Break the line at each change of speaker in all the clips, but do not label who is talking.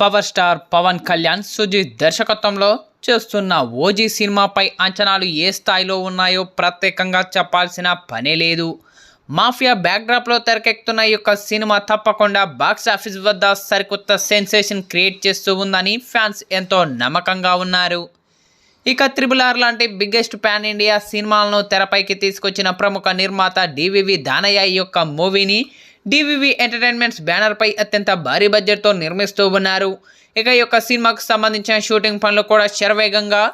Power star Pawan Kalyan Sujeeth దర్శకత్వంలో చేస్తున్న OG సినిమాపై అంచనాలు ఏ స్థాయిలో ఉన్నాయో ప్రత్యేకంగా చెప్పాల్సిన పనే లేదు. మాఫియా బ్యాక్డ్రాప్లో తెరకెక్కుతున్న ఈ యొక్క సినిమా తప్పకుండా బాక్స్ ఆఫీస్ వద్ద సరికొత్త సెన్సేషన్ క్రియేట్ చేస్తూ ఉందని ఫ్యాన్స్ ఎంతో నమ్మకంగా ఉన్నారు. ఇక త్రిబుల్ ఆర్ లాంటి బిగ్గెస్ట్ పాన్ ఇండియా సినిమాలను తెరపైకి తీసుకొచ్చిన ప్రముఖ నిర్మాత డివివి దానయ్య ఈ యొక్క మూవీని డివివి ఎంటర్టైన్మెంట్స్ బ్యానర్పై అత్యంత భారీ బడ్జెట్తో నిర్మిస్తూ ఉన్నారు. ఇక ఈ యొక్క సినిమాకు సంబంధించిన షూటింగ్ పనులు కూడా శరవేగంగా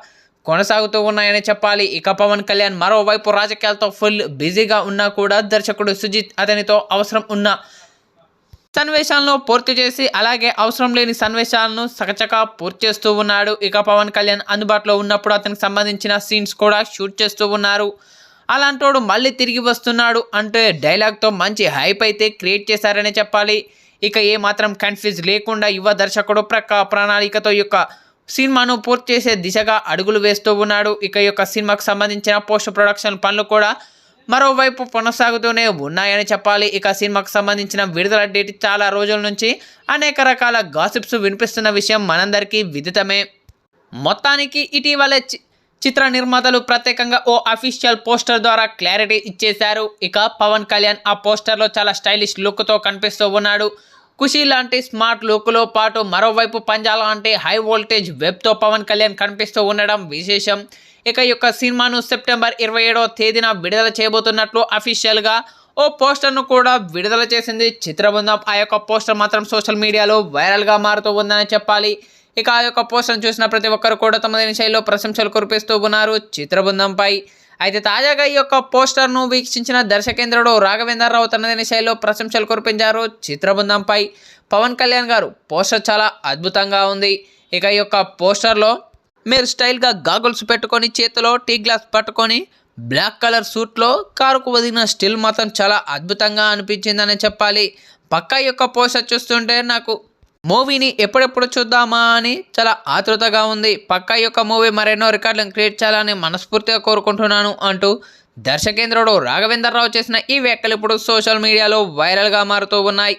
కొనసాగుతూ ఉన్నాయని చెప్పాలి. ఇక పవన్ కళ్యాణ్ మరోవైపు రాజకీయాలతో ఫుల్ బిజీగా ఉన్నా కూడా దర్శకుడు సుజిత్ అతనితో అవసరం ఉన్న సన్నివేశాలను పూర్తి చేసి అలాగే అవసరం లేని సన్నివేశాలను సకచకా పూర్తి చేస్తూ ఉన్నాడు. ఇక పవన్ కళ్యాణ్ అందుబాటులో ఉన్నప్పుడు అతనికి సంబంధించిన సీన్స్ కూడా షూట్ చేస్తూ ఉన్నారు. అలాంటోడు మళ్ళీ తిరిగి వస్తున్నాడు అంటే డైలాగ్తో మంచి హైప్ అయితే క్రియేట్ చేశారనే చెప్పాలి. ఇక ఏ మాత్రం కన్ఫ్యూజ్ లేకుండా యువ దర్శకుడు ప్రక్క ప్రణాళికతో యొక్క సినిమాను పూర్తి చేసే దిశగా అడుగులు వేస్తూ ఉన్నాడు. ఇక యొక్క సినిమాకు సంబంధించిన పోస్ట్ ప్రొడక్షన్ పనులు కూడా మరోవైపు కొనసాగుతూనే ఉన్నాయని చెప్పాలి. ఇక సినిమాకు సంబంధించిన విడుదల డేట్ చాలా రోజుల నుంచి అనేక రకాల గాసిప్స్ వినిపిస్తున్న విషయం మనందరికీ విదితమే. మొత్తానికి ఇటీవలే చిత్ర నిర్మాతలు ప్రత్యేకంగా ఓ అఫీషియల్ పోస్టర్ ద్వారా క్లారిటీ ఇచ్చేశారు. ఇక పవన్ కళ్యాణ్ ఆ పోస్టర్లో చాలా స్టైలిష్ లుక్తో కనిపిస్తూ ఉన్నాడు. ఖుషి లాంటి స్మార్ట్ లుక్లో పాటు మరోవైపు పంజా లాంటి హై వోల్టేజ్ వెబ్తో పవన్ కళ్యాణ్ కనిపిస్తూ ఉండడం విశేషం. ఇక ఈ యొక్క సినిమాను సెప్టెంబర్ ఇరవై ఏడవ తేదీన విడుదల చేయబోతున్నట్లు అఫీషియల్గా ఓ పోస్టర్ను కూడా విడుదల చేసింది చిత్రబృందం. ఆ యొక్క పోస్టర్ మాత్రం సోషల్ మీడియాలో వైరల్గా మారుతూ ఉందని చెప్పాలి. ఇక ఆ యొక్క పోస్టర్ను చూసిన ప్రతి ఒక్కరు కూడా తమదైన శైలిలో ప్రశంసలు కురిపిస్తూ ఉన్నారు చిత్రబృందంపై. అయితే తాజాగా ఈ యొక్క పోస్టర్ను వీక్షించిన దర్శకేంద్రుడు రాఘవేంద్రరావు తనదైన శైలిలో ప్రశంసలు కురిపించారు చిత్రబృందంపై. పవన్ కళ్యాణ్ గారు పోస్టర్ చాలా అద్భుతంగా ఉంది. ఇక ఈ యొక్క పోస్టర్లో మీరు స్టైల్గా గాగుల్స్ పెట్టుకొని చేతిలో టీ గ్లాస్ పట్టుకొని బ్లాక్ కలర్ సూట్లో కారుకు వదిలిన స్టిల్ మాత్రం చాలా అద్భుతంగా అనిపించిందని చెప్పాలి. పక్క ఈ యొక్క పోస్టర్ చూస్తుంటే నాకు మూవీని ఎప్పుడెప్పుడు చూద్దామా అని చాలా ఆతృతగా ఉంది. పక్క యొక్క మూవీ మరెన్నో రికార్డులను క్రియేట్ చేయాలని మనస్ఫూర్తిగా కోరుకుంటున్నాను అంటూ దర్శకేంద్రుడు రాఘవేంద్రరావు చేసిన ఈ వ్యాఖ్యలు ఇప్పుడు సోషల్ మీడియాలో వైరల్గా మారుతూ ఉన్నాయి.